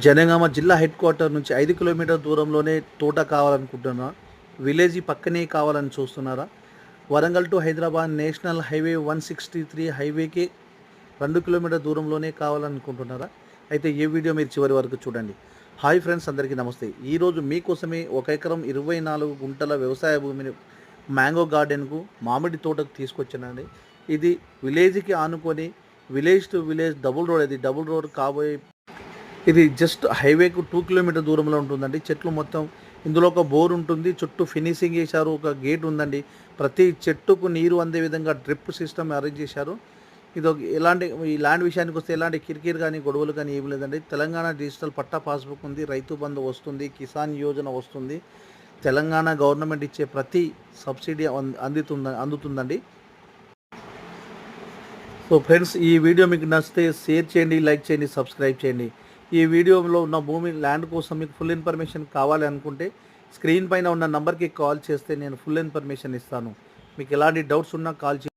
జనగామ జిల్లా head quarter నుంచి ఐదు కిలోమీటర్ దూరంలోనే తోట కావాలనుకుంటున్నా. విలేజ్ పక్కనే కావాలని చూస్తున్నారా? Warangal to Hyderabad national highway one sixty three హైవేకి రెండు కిలోమీటర్ దూరంలోనే కావాలనుకుంటున్నారా? అయితే ఈ వీడియో మీరు చివరి వరకు చూడండి. హాయ్ ఫ్రెండ్స్ అందరికీ నమస్తే. ఈరోజు మీకోసమే ఒక ఎకరం ఇరవై నాలుగు గుంటల వ్యవసాయ భూమిని మ్యాంగో గార్డెన్కు మామిడి తోటకు తీసుకొచ్చానండి. ఇది విలేజ్కి ఆనుకొని village to village double road ఇది డబుల్ రోడ్ కాబోయే ఇది జస్ట్ హైవేకు టూ కిలోమీటర్ దూరంలో ఉంటుందండి. చెట్లు మొత్తం ఇందులో ఒక బోర్ ఉంటుంది. చుట్టూ ఫినిషింగ్ చేశారు. ఒక గేట్ ఉందండి. ప్రతి చెట్టుకు నీరు అందే విధంగా డ్రిప్ సిస్టమ్ అరేంజ్ చేశారు. ఇది ఒక ఎలాంటి ఈ ల్యాండ్ విషయానికి వస్తే ఎలాంటి కిరికిరి కానీ గొడవలు కానీ ఏమి లేదండి. తెలంగాణ డిజిటల్ పట్టా పాస్బుక్ ఉంది. రైతు బంధు వస్తుంది. కిసాన్ యోజన వస్తుంది. తెలంగాణ గవర్నమెంట్ ఇచ్చే ప్రతి సబ్సిడీ అంద- అందుతుంద అందుతుందండి. సో ఫ్రెండ్స్ ఈ వీడియో మీకు నచ్చితే షేర్ చేయండి లైక్ చేయండి సబ్స్క్రైబ్ చేయండి. ఈ వీడియోలో ఉన్న భూమి ల్యాండ్ కోసం మీకు ఫుల్ ఇన్ఫర్మేషన్ కావాలి అనుకుంటే స్క్రీన్ పైన ఉన్న నంబర్కి కాల్ చేస్తే నేను ఫుల్ ఇన్ఫర్మేషన్ ఇస్తాను. మీకు ఎలాంటి డౌట్స్ ఉన్నా కాల్ చే